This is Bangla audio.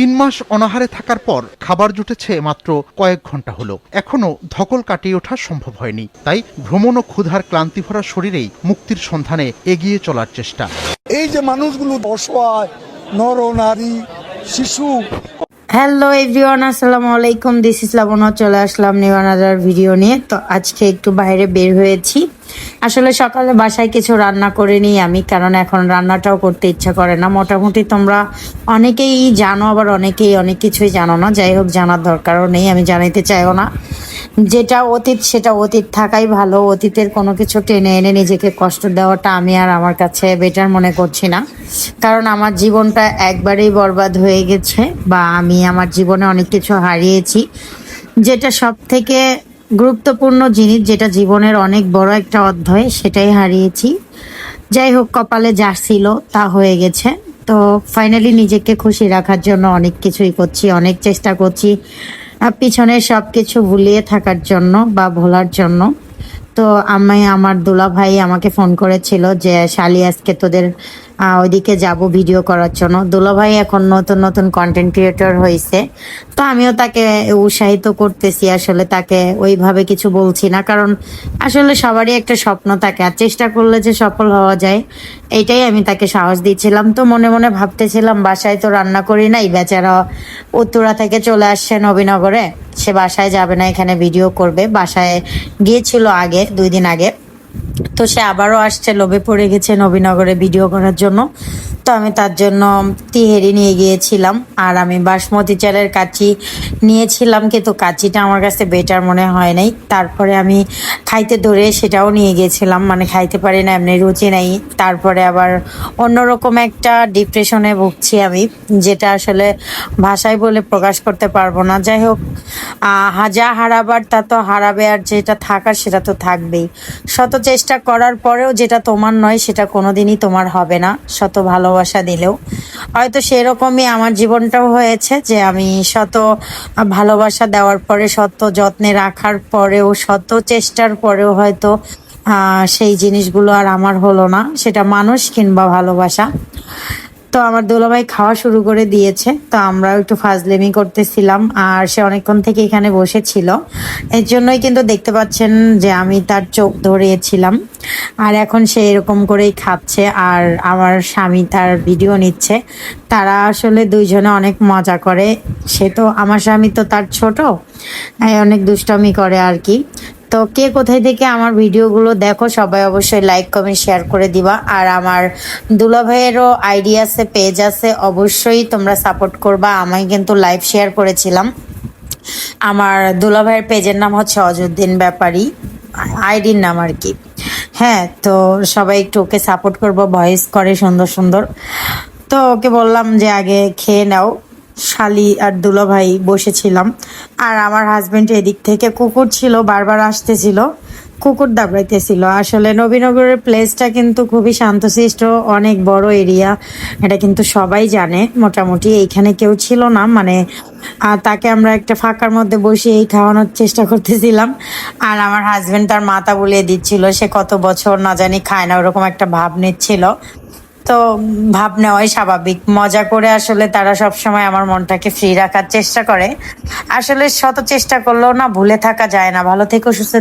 তিন মাস অনাহারে থাকার পর খাবার জুটেছে মাত্র কয়েক ঘণ্টা হলো। এখনও ধকল কাটিয়ে ওঠা সম্ভব হয়নি। তাই ভ্রমণ ও ক্ষুধার ক্লান্তি ভরা শরীরেই মুক্তির সন্ধানে এগিয়ে চলার চেষ্টা। এই যে মানুষগুলো অসহায় নর নারী শিশু। হ্যালো এভরিওয়ান আসসালামু আলাইকুম। দিস ইস লাবণা চলে আসলাম নিউ আনাদার ভিডিও নিয়ে। তো আজকে একটু বাইরে বের হয়েছি। আসলে সকালে বাসায় কিছু রান্না করে নিই আমি, কারণ এখন রান্নাটাও করতে ইচ্ছা করে না। মোটামুটি তোমরা অনেকেই জানো, আবার অনেকেই অনেক কিছুই জানো না। যাই হোক, জানার দরকারও নেই, আমি জানাইতে চাইও না। যেটা অতীত, সেটা অতীত থাকাই ভালো। অতীতের কোনো কিছু টেনে এনে নিজেকে কষ্ট দেওয়াটা আমি আর আমার কাছে বেটার মনে করছি না। কারণ আমার জীবনটা একবারেই বরবাদ হয়ে গেছে, বা আমি আমার জীবনে অনেক কিছু হারিয়েছি। যেটা সব থেকে গুরুত্বপূর্ণ জিনিস যেটা জীবনের অনেক বড় একটা অধ্যায়, সেটাই হারিয়েছি। যাই হোক, কপালে যা ছিল তা হয়ে গেছে। তো ফাইনালি নিজেকে খুশি রাখার জন্য অনেক কিছুই করছি, অনেক চেষ্টা করছি। পিছনের পিছনে সব কিছু ভুলিয়ে থাকার জন্য বা ভোলার জন্য। তো আমি আমার দুলা ভাই আমাকে ফোন করেছিল যে, শালি, আজকে তোদের ওইদিকে যাব ভিডিও করার জন্য। দুলা ভাই এখন নতুন নতুন কন্টেন্ট ক্রিয়েটর হয়েছে তো আমিও তাকে উৎসাহিত করতেছি, আসলে তাকে ওইভাবে কিছু বলছি না। কারণ আসলে সবারই একটা স্বপ্ন থাকে, আর চেষ্টা করলে যে সফল হওয়া যায়, এটাই আমি তাকে সাহস দিচ্ছিলাম। তো মনে মনে ভাবতেছিলাম, বাসায় তো রান্না করি নাই, বেচারা উত্তরা থেকে চলে আসছে নবীনগরে। সে বাসায় যাবে না এখানে ভিডিও করবে। বাসায় গিয়েছিল আগে দুই দিন আগে। তো সে আবারও আসছে, লোভে পড়ে গেছে নবীনগরে ভিডিও করার জন্য। তো আমি তার জন্য তিহেরি নিয়ে গিয়েছিলাম আর আমি বাসমতি চালের কাচি নিয়েছিলাম, কিন্তু কাচিটা আমার কাছে বেটার মনে হয় নাই। তারপরে আমি খাইতে ধরে সেটাও নিয়ে গিয়েছিলাম মানে খাইতে পারি না, এমনি রুচি নাই। তারপরে আবার অন্যরকম একটা ডিপ্রেশনে ভুগছি আমি, যেটা আসলে ভাষায় বলে প্রকাশ করতে পারব না। যাই হোক যা হারাবার তা তো হারাবে, আর যেটা থাকার সেটা তো থাকবেই। শত চেষ্টা করার পরেও যেটা তোমার নয়, সেটা কোনোদিনই তোমার হবে না। শত ভালোবাসা দিলেও। হয়তো সেরকমই আমার জীবনটাও হয়েছে যে আমি শত ভালোবাসা দেওয়ার পরে, শত যত্নে রাখার পরেও, শত চেষ্টার পরেও হয়তো সেই জিনিসগুলো আর আমার হলো না। সেটা মানুষ কিংবা ভালোবাসা। তো আমার দুলাভাই খাওয়া শুরু করে দিয়েছে, তো আমরাও একটু ফাজলেমি করতেছিলাম, আর সে অনেকক্ষণ থেকে এখানে বসেছিল। এর জন্যই কিন্তু দেখতে পাচ্ছেন যে আমি তার চোখ ধরিয়েছিলাম, আর এখন সে এরকম করেই খাচ্ছে, আর আমার স্বামী তার ভিডিও নিচ্ছে। তারা আসলে দুইজনে অনেক মজা করে, সে তো, আমার স্বামী তো তার ছোট অনেক দুষ্টামি করে আর কি। তো কে কোথায় থেকে আমার ভিডিওগুলো দেখো, সবাই অবশ্যই লাইক কমেন্ট শেয়ার করে দিবা। আর আমার দুলা ভাইয়েরও আইডি আছে পেজ আছে, অবশ্যই তোমরা সাপোর্ট করবা। আমি কিন্তু লাইভ শেয়ার করেছিলাম। আমার দুলা ভাইয়ের পেজের নাম হচ্ছে অযোধ্যিন ব্যাপারী। আইডির নাম আর কি। হ্যাঁ তো সবাই একটু ওকে সাপোর্ট করব ভয়েস করে সুন্দর সুন্দর। তো ওকে বললাম যে আগে খেয়ে নাও। শালি আর দুলা ভাই বসেছিলাম। আর আমার হাজবেন্ড এদিক থেকে কুকুর ছিল, বারবার আসতেছিল, কুকুর দাবড়াইতেছিল। আসলে নবীনগরের প্লেসটা কিন্তু খুবই শান্তশিষ্ট, অনেক বড় এরিয়া এটা কিন্তু সবাই জানে। মোটামুটি এইখানে কেউ ছিল না মানে তাকে আমরা একটা ফাঁকার মধ্যে বসে এই খাওয়ানোর চেষ্টা করতেছিলাম। আর আমার হাজবেন্ড তার মাথা বুলিয়ে দিচ্ছিল, সে কত বছর না জানি খায় না, ওরকম একটা ভাব নিচ্ছিল। তো ভাব নেওয়াই স্বাভাবিক। মজা করে আসলে তারা সব সময় আমার মনটাকে ফ্রি রাখার চেষ্টা করে। আসলে শত চেষ্টা করলেও না, ভুলে থাকা যায় না। ভালো থেকে, সুস্থ